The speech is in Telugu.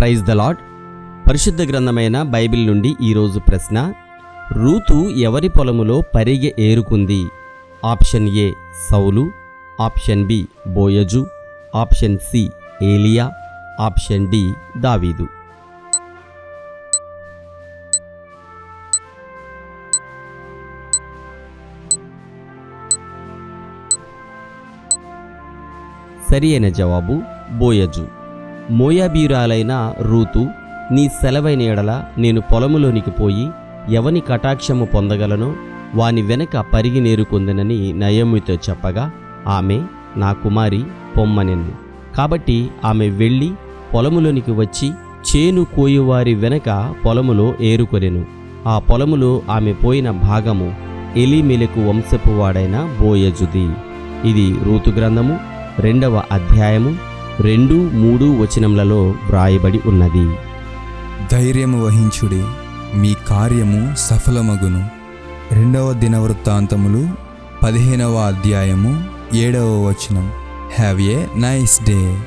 ప్రైజ్ ద లాడ్ పరిశుద్ధ గ్రంథమైన బైబిల్ నుండి ఈరోజు ప్రశ్న రూతు ఎవరి పొలములో పరిగె ఏరుకుంది? Option A Saul option B Boaz option C ఏలియా ఆప్షన్ డి దావీదు. సరి అయిన జవాబు బోయజు. మోయాబీరాలైన రూతు నీ సెలవైన ఎడల నేను పొలములోనికి పోయి ఎవని కటాక్షము పొందగలనో? వాని వెనక పరిగి నేరుకొందనని నయమితో చెప్పగా ఆమె నా కుమారి పొమ్మనెన్ను కాబట్టి ఆమె వెళ్ళి పొలములోనికి వచ్చి చేను కోయువారి వెనక పొలములో ఏరుకొనెను. ఆ పొలములో ఆమె పోయిన భాగము ఎలిమెలకు వంశపు వాడైన బోయజుది. ఇది రూతు గ్రంథము రెండవ అధ్యాయము రెండు మూడు వచనములలో వ్రాయబడి ఉన్నది. ధైర్యము వహించుడి మీ కార్యము సఫలమగును. రెండవ దినవృత్తాంతములు పదిహేనవ అధ్యాయము ఏడవ వచనం. Have a nice day